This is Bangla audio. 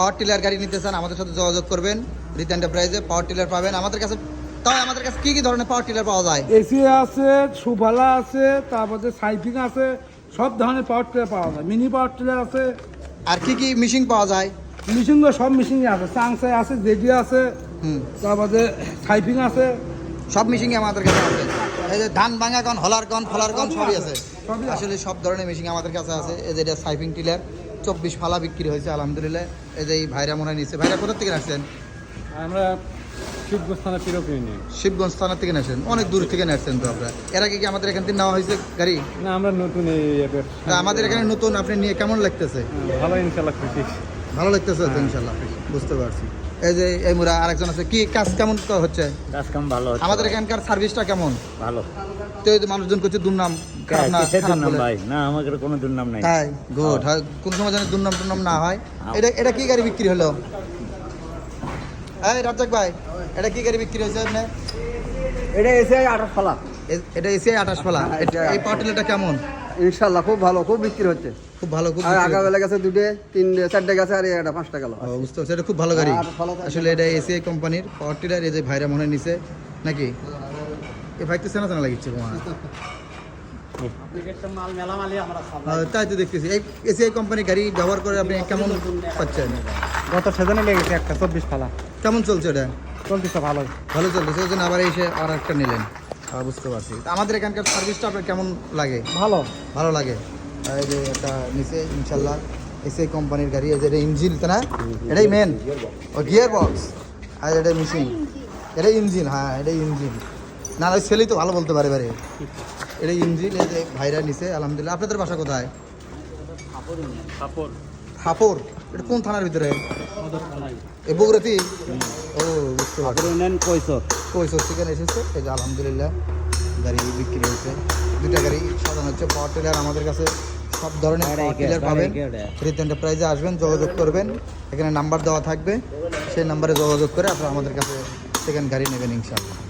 পাওয়ার টিলার গাড়ি নিতে চান আমাদের সাথে যোগাযোগ করবেন। রিত এন্টারপ্রাইজে পাওয়ার টিলার পাবেন। আমাদের কাছে তাও আমাদের কাছে কি কি ধরনের পাওয়ার টিলার পাওয়া যায়? এসি আছে সুফালা আছে তারপরে সাইফিং আছে সব ধরনের পাওয়ার টিলার পাওয়া যায়। মিনি পাওয়ার টিলার আছে। আর কি কি মেশিন পাওয়া যায়? মেশিন সব মেশিনই আছে। চাংসাই আছে জেডি আছে তারপরে সাইফিং আছে। সব মেশিনই আমাদের কাছে আছে। এই যে ধান ভাঙা কন হলার কন ফলার কন সবই আছে। আসলে সব ধরনের মেশিন আমাদের কাছে আছে। এই যে এটা সাইপিং টিলার। চব্বিশ ফালা বিক্রি হয়েছে আলহামদুলিল্লাহ। এই যে এই ভাইরা মনে হয় নিচ্ছে ভাইরা কোথা থেকে আসছেন? আমরা কিনি শিবগঞ্জ থানা থেকে নেছেন অনেক দূর থেকে নেছেন তো আপনারা। এর আগে কি আমাদের এখান থেকে নেওয়া হয়েছে গাড়ি? না আমরা নতুন এই আমাদের এখানে নতুন আপনি নিয়ে কেমন লাগতেছে? ভালো ইনশাল্লাহ খুশি। ভালো লাগতেছে তো ইনশাল্লাহ। বুঝতে পারছি। এই যে এই মুরা আরেকজন আছে কি কাজ কেমন তো হচ্ছে? কাজ কাম ভালো আমাদের এখানকার সার্ভিসটা কেমন? ভালো। তো মানুষজন করছে দুর্নাম। কিসের দুর্নাম ভাই? না আমাদের কোনো দুর্নাম নাই। তাই গুড কোন সময় যেন দুর্নাম টুর্নাম না হয়। হ্যাঁ। এটা এটা কি গাড়ি বিক্রি হলো? এই রাজ্জাক ভাই এটা কি গাড়ি বিক্রি হয়েছে আপনার এটা এসে আঠাশ ফালা এটা এসি আঠাশ পালা। হ্যাঁ, এই পাটিলটা কেমন? ইনশাল্লাহ খুব ভালো খুব বিক্রি হচ্ছে। খুব ভালো খুব আর বিক্রি আগা বেলা গেছে দুটে তিন চারটে গেছে আর এটা পাঁচটা গেল বুঝতে পারছি এটা খুব ভালো গাড়ি। গাড়ি। আসলে এটা এসিআই কোম্পানির পাওয়ার টিলার এই যে ভাইরা মনে হয় নিছে নাকি? এই ভাই তো চেনা চেনা লাগিচ্ছে তোমার তাই তো দেখতেছি। এই এসিআই কোম্পানির গাড়ি ব্যবহার করে আপনি কেমন পাচ্ছেন? গত সেজনে লেগেছে একটা চব্বিশ ফালা কেমন চলছে এটা? চলতেছে ভালো ভালো চলতেছে ওই জন্য আবার এসে আর একটা নিলেন। বুঝতে পারছি। আমাদের এখানকার সার্ভিসটা আপনার কেমন লাগে? ভালো। ভালো লাগে? আর এই যে একটা নিচে ইনশাল্লাহ। এসিআই কোম্পানির গাড়ি এই যে এটা ইঞ্জিন তো না? এটাই মেন ও গিয়ার বক্স আর এটা মেশিন এটা ইঞ্জিন। হ্যাঁ এটা ইঞ্জিন। না ওই ছেলেই তো ভালো বলতে পারে পারে। এটা ইঞ্জিন এই যে ভাইরা নিচে আলহামদুলিল্লাহ। আপনাদের বাসা কোথায়? হাপর এটা কোন থানার ভিতরে? এ বগুড়াতি ও বুঝতে পারছি। কৈশোর। থেকে এসেছে এই যে আলহামদুলিল্লাহ গাড়ি বিক্রি হয়েছে। দুটা গাড়ি সাজানো হচ্ছে পাওয়ার টিলার আমাদের কাছে সব ধরনের পাওয়ার টিলার পাবেন। রিত এন্টারপ্রাইজে আসবেন যোগাযোগ করবেন। এখানে নাম্বার দেওয়া থাকবে সেই নাম্বারে যোগাযোগ করে আপনারা আমাদের কাছে সেকেন্ড গাড়ি নেবেন ইনশাআল্লাহ।